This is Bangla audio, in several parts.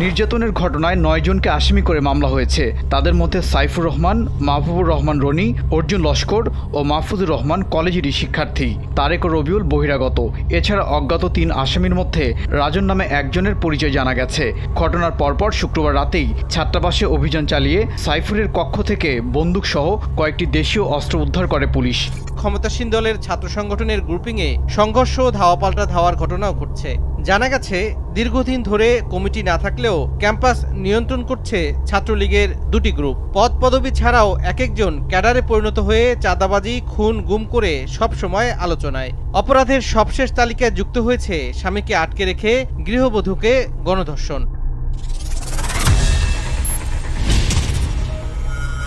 নির্যাতনের ঘটনায় নয়জনকে আসামি করে মামলা হয়েছে। তাদের মধ্যে সাইফুর রহমান, মাহবুবুর রহমান রনি, অর্জুন লস্কর ও মাহফুজুর রহমান কলেজেরই শিক্ষার্থী। তারেক ও রবিউল বহিরাগত। এছাড়া অজ্ঞাত তিন আসামির মধ্যে রাজন নামে একজনের পরিচয় জানা গেছে। ঘটনার পরপর শুক্রবার রাতেই ছাত্রাবাসে অভিযান চালিয়ে সাইফুরের কক্ষ থেকে বন্দুকসহ কয়েকটি দেশীয় অস্ত্র উদ্ধার করে পুলিশ। ক্ষমতাসীন দলের ছাত্র সংগঠনের গ্রুপিংয়ে সংঘর্ষ ও ধাওয়াপাল্টা, ধাওয়ার ঘটনাও ঘটছে। জানা গেছে দীর্ঘদিন ধরে কমিটি না থাকলেও ক্যাম্পাস নিয়ন্ত্রণ করছে ছাত্রলীগের দুটি গ্রুপ। পদ পদবি ছাড়াও এক একজন ক্যাডারে পরিণত হয়ে চাঁদাবাজি খুন গুম করে সব সময় আলোচনায়। অপরাধের সবশেষ তালিকায় যুক্ত হয়েছে স্বামীকে আটকে রেখে গৃহবধূকে গণধর্ষণ।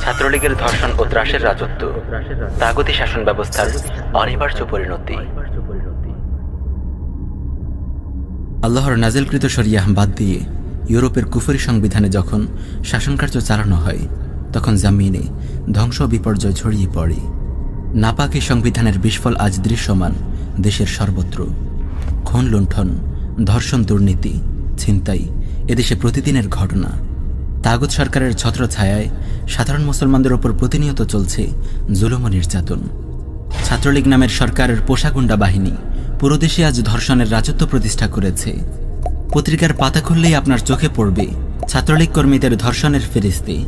ছাত্রলীগের ধর্ষণ ও ত্রাসের রাজত্ব তাগতি শাসন ব্যবস্থার অনিবার্য পরিণতি। আল্লাহর নাজেলকৃত শরিয়াহ বাদ দিয়ে ইউরোপের কুফরি সংবিধানে যখন শাসনকার্য চালানো হয়, তখন জামিনে ধ্বংস বিপর্যয় ছড়িয়ে পড়ে। নাপাকি সংবিধানের বিস্ফল আজ দৃশ্যমান দেশের সর্বত্র। খুন, লুণ্ঠন, ধর্ষণ, দুর্নীতি, ছিনতাই এদেশে প্রতিদিনের ঘটনা। তাগত সরকারের ছত্রছায়ায় সাধারণ মুসলমানদের ওপর প্রতিনিয়ত চলছে জুলুম নির্যাতন। ছাত্রলীগ নামের সরকারের পোষাগুন্ডা বাহিনী পুরো দেশে আজ ধর্ষণের রাজত্ব প্রতিষ্ঠা করেছে। পত্রিকার পাতা খুললেই আপনার চোখে পড়বে ছাত্রলীগ কর্মীদের ধর্ষণের ফেরিস্তি।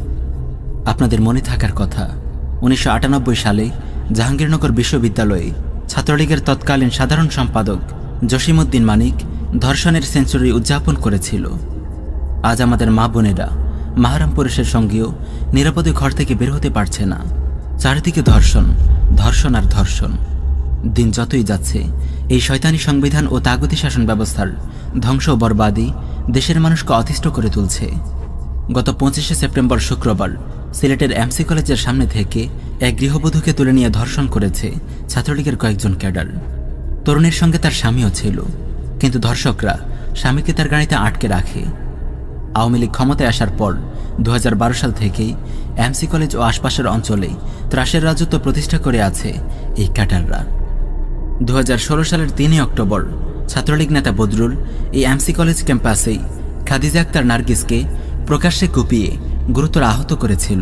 আপনাদের মনে থাকার কথা, উনিশশো আটানব্বই সালে জাহাঙ্গীরনগর বিশ্ববিদ্যালয়ে ছাত্রলীগের তৎকালীন সাধারণ সম্পাদক জসিমউদ্দিন মানিক ধর্ষণের সেঞ্চুরি উদযাপন করেছিল। আজ আমাদের মা বোনেরা মাহারাম পুরুষের সঙ্গেও নিরাপদে ঘর থেকে বের হতে পারছে না। চারিদিকে ধর্ষণ ধর্ষণ আর ধর্ষণ। দিন যতই যাচ্ছে এই শয়তানি সংবিধান ও তাগতি শাসন ব্যবস্থার ধ্বংস ও বরবাদি দেশের মানুষকে অতিষ্ঠ করে তুলছে। গত পঁচিশে সেপ্টেম্বর শুক্রবার সিলেটের এমসি কলেজের সামনে থেকে এক গৃহবধূকে তুলে নিয়ে ধর্ষণ করেছে ছাত্রলীগের কয়েকজন ক্যাডার। তরুণীর সঙ্গে তার স্বামীও ছিল, কিন্তু ধর্ষকরা স্বামীকে তার গাড়িতে আটকে রাখে। আওয়ামী লীগ ক্ষমতায় আসার পর দু হাজার বারো সাল থেকেই এমসি কলেজ ও আশপাশের অঞ্চলে ত্রাসের রাজত্ব প্রতিষ্ঠা করে আছে এই ক্যাটাররা দু হাজার ষোলো সালের তিনই অক্টোবর, ছাত্রলীগ নেতা বদরুল এই এমসি কলেজ ক্যাম্পাসেই খাদিজা আক্তার নার্গিসকে প্রকাশ্যে কুপিয়ে গুরুতর আহত করেছিল।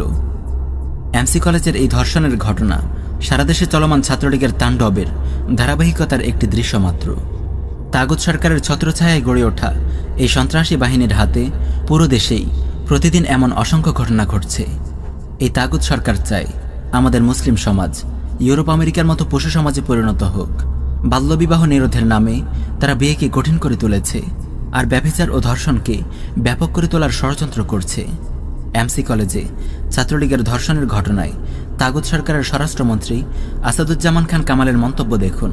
এমসি কলেজের এই ধর্ষণের ঘটনা সারা দেশে চলমান ছাত্রলীগের তাণ্ডবের ধারাবাহিকতার একটি দৃশ্য মাত্র তাগত সরকারের ছত্রছায়ায় গড়ে ওঠা এই সন্ত্রাসী বাহিনীর হাতে পুরো দেশেই প্রতিদিন এমন অসংখ্য ঘটনা ঘটছে। এই তাগুত সরকার চায় আমাদের মুসলিম সমাজ ইউরোপ আমেরিকার মতো পশু সমাজে পরিণত হোক। বাল্যবিবাহ নিরোধের নামে তারা বিয়েকে কঠিন করে তুলেছে আর ব্যভিচার ও ধর্ষণকে ব্যাপক করে তোলার ষড়যন্ত্র করছে। এমসি কলেজে ছাত্রলীগের ধর্ষণের ঘটনায় তাগুত সরকারের স্বরাষ্ট্রমন্ত্রী আসাদুজ্জামান খান কামালের মন্তব্য দেখুন।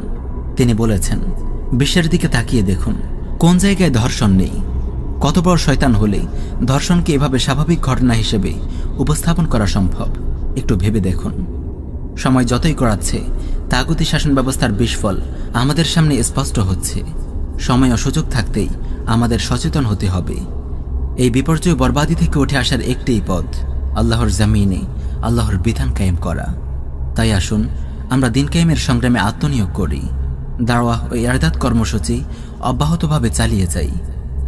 তিনি বলেছেন, বিশ্বের দিকে তাকিয়ে দেখুন, কোন জায়গায় ধর্ষণ নেই? কত বড় শয়তান হলে ধর্ষণকে এভাবে স্বাভাবিক ঘটনা হিসেবে উপস্থাপন করা সম্ভব? একটু ভেবে দেখুন। সময় যতই করাচ্ছে, তাগুতি শাসন ব্যবস্থার বিস্ফল আমাদের সামনে স্পষ্ট হচ্ছে। সময় ও সুযোগ থাকতেই আমাদের সচেতন হতে হবে। এই বিপর্যয় বরবাদি থেকে উঠে আসার একটিই পথ, আল্লাহর জামিনে আল্লাহর বিধান কায়েম করা। তাই আসুন, আমরা দিন কায়েমের সংগ্রামে আত্মনিয়োগ করি। দাওয়া ও এরদাত কর্মসূচি অব্যাহতভাবে চালিয়ে যাই।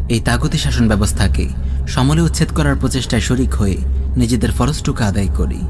এই তাগতি শাসন ব্যবস্থাকে সমলে উচ্ছেদ করার প্রচেষ্টায় শরিক হয়ে নিজেদের ফরজটুকু আদায় করি।